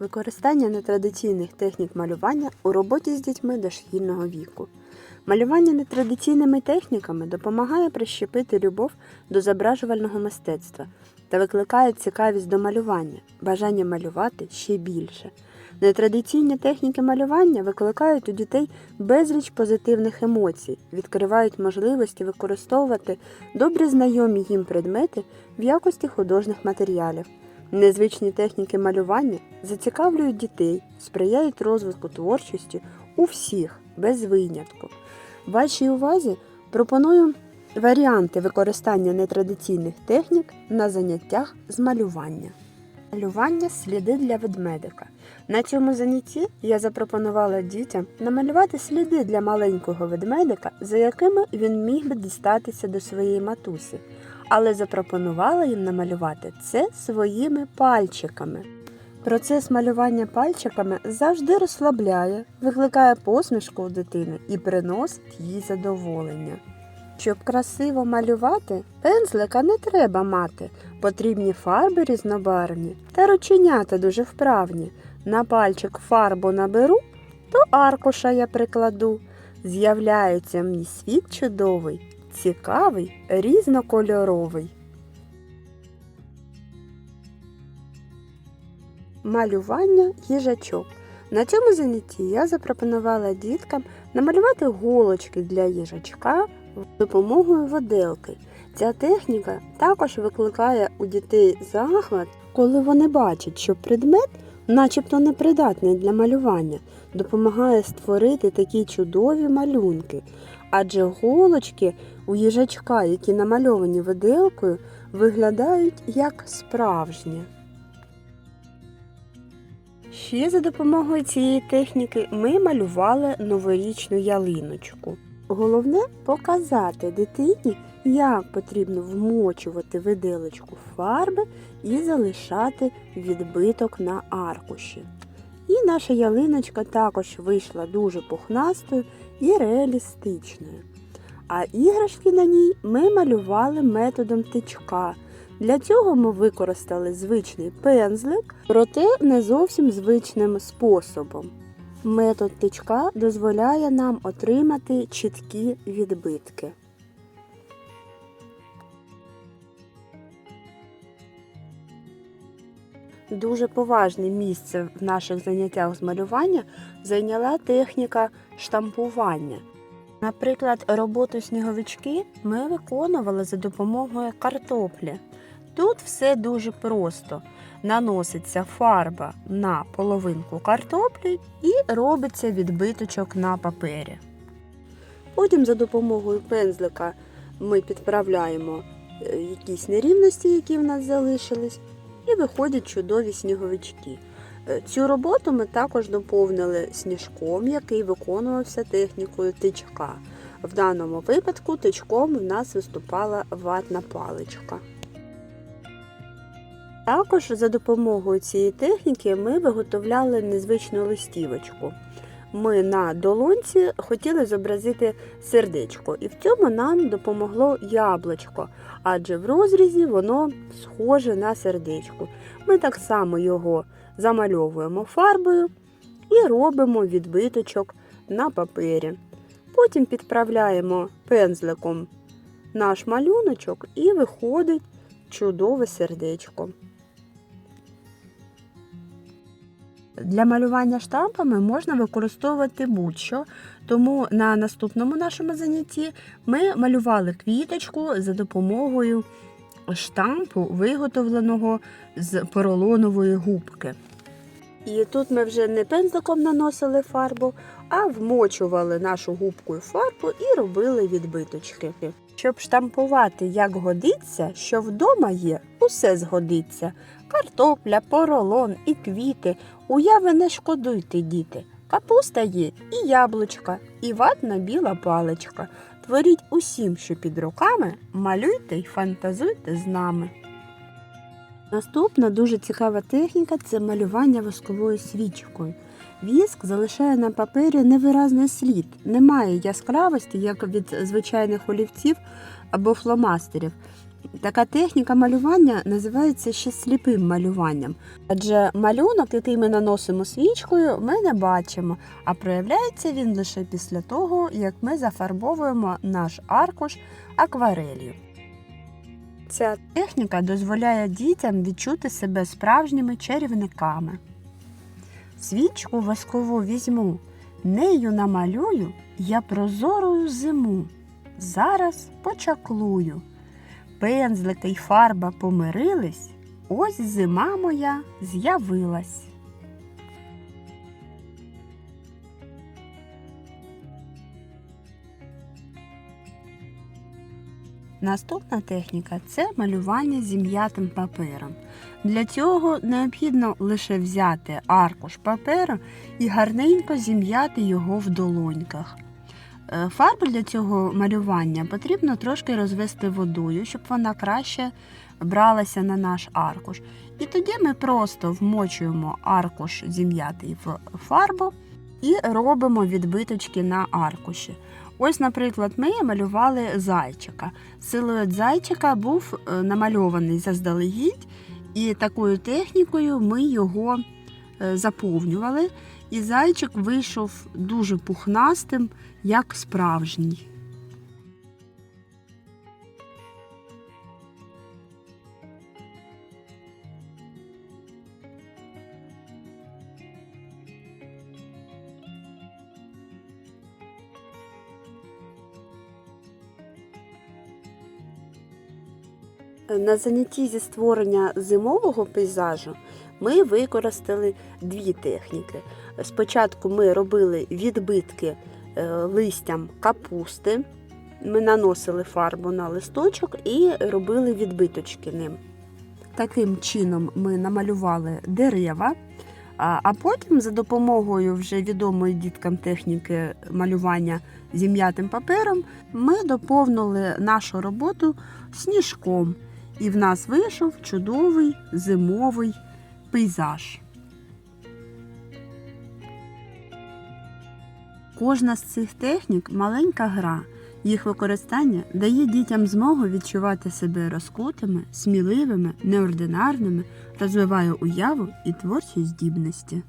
Використання нетрадиційних технік малювання у роботі з дітьми дошкільного віку. Малювання нетрадиційними техніками допомагає прищепити любов до зображувального мистецтва та викликає цікавість до малювання, бажання малювати ще більше. Нетрадиційні техніки малювання викликають у дітей безліч позитивних емоцій, відкривають можливості використовувати добре знайомі їм предмети в якості художніх матеріалів. Незвичні техніки малювання зацікавлюють дітей, сприяють розвитку творчості у всіх, без винятку. Вашій увазі пропоную варіанти використання нетрадиційних технік на заняттях з малювання. Малювання сліди для ведмедика. На цьому занятті я запропонувала дітям намалювати сліди для маленького ведмедика, за якими він міг би дістатися до своєї матусі, але запропонувала їм намалювати це своїми пальчиками. Процес малювання пальчиками завжди розслабляє, викликає посмішку у дитини і приносить їй задоволення. Щоб красиво малювати, пензлика не треба мати, потрібні фарби різнобарвні та рученята дуже вправні. На пальчик фарбу наберу, то аркуша я прикладу. З'являється мій світ чудовий, цікавий, різнокольоровий. Малювання їжачок. На цьому занятті я запропонувала діткам намалювати голочки для їжачка з допомогою воделки. Ця техніка також викликає у дітей захват, коли вони бачать, що предмет, начебто непридатний для малювання, допомагає створити такі чудові малюнки. Адже голочки у їжачка, які намальовані виделкою, виглядають як справжні. Ще за допомогою цієї техніки ми малювали новорічну ялиночку. Головне показати дитині, як потрібно вмочувати виделочку фарби і залишати відбиток на аркуші. І наша ялиночка також вийшла дуже пухнастою і реалістичною. А іграшки на ній ми малювали методом тичка. Для цього ми використали звичний пензлик, проте не зовсім звичним способом. Метод тичка дозволяє нам отримати чіткі відбитки. Дуже поважне місце в наших заняттях з малювання зайняла техніка штампування. Наприклад, роботу сніговички ми виконували за допомогою картоплі. Тут все дуже просто. Наноситься фарба на половинку картоплі і робиться відбиточок на папері. Потім за допомогою пензлика ми підправляємо е, якісь нерівності, які в нас залишились, і виходять чудові сніговички. Е, Цю роботу ми також доповнили сніжком, який виконувався технікою тичка. В даному випадку тичком в нас виступала ватна паличка. Також за допомогою цієї техніки ми виготовляли незвичну листівочку. Ми на долонці хотіли зобразити сердечко, і в цьому нам допомогло яблучко, адже в розрізі воно схоже на сердечко. Ми так само його замальовуємо фарбою і робимо відбиточок на папері. Потім підправляємо пензликом наш малюночок і виходить чудове сердечко. Для малювання штампами можна використовувати будь-що, тому на наступному нашому занятті ми малювали квіточку за допомогою штампу, виготовленого з поролонової губки. І тут ми вже не пензликом наносили фарбу, а вмочували нашу губкою фарбу і робили відбиточки. Щоб штампувати як годиться, що вдома є, усе згодиться. Картопля, поролон і квіти. Уяви не шкодуйте, діти. Капуста є і яблучка, і ватна біла паличка. Творіть усім, що під руками, малюйте й фантазуйте з нами. Наступна дуже цікава техніка це малювання восковою свічкою. Віск залишає на папері невиразний слід, немає яскравості, як від звичайних олівців або фломастерів. Така техніка малювання називається ще сліпим малюванням, адже малюнок, який ми наносимо свічкою, ми не бачимо, а проявляється він лише після того, як ми зафарбовуємо наш аркуш акварелью. Ця техніка дозволяє дітям відчути себе справжніми чарівниками. Свічку воскову візьму, нею намалюю я прозорою зиму. Зараз почаклую. Пензлики й фарба помирились, ось зима моя з'явилась. Наступна техніка це малювання зім'ятим папером. Для цього необхідно лише взяти аркуш паперу і гарненько зім'яти його в долоньках. Е, Фарбу для цього малювання потрібно трошки розвести водою, щоб вона краще бралася на наш аркуш. І тоді ми просто вмочуємо аркуш зім'ятий в фарбу і робимо відбиточки на аркуші. Ось, наприклад, ми малювали зайчика. Силует зайчика був е, намальований заздалегідь, і такою технікою ми його е, заповнювали. І зайчик вийшов дуже пухнастим, як справжній. На занятті зі створення зимового пейзажу ми використали дві техніки. Спочатку ми робили відбитки е, листям капусти, ми наносили фарбу на листочок і робили відбиточки ним. Таким чином ми намалювали дерева, а а потім за допомогою вже відомої діткам техніки малювання зім'ятим папером ми доповнили нашу роботу сніжком. І в нас вийшов чудовий зимовий пейзаж. Кожна з цих технік маленька гра. Їх використання дає дітям змогу відчувати себе розкутими, сміливими, неординарними, розвиває уяву і творчі здібності.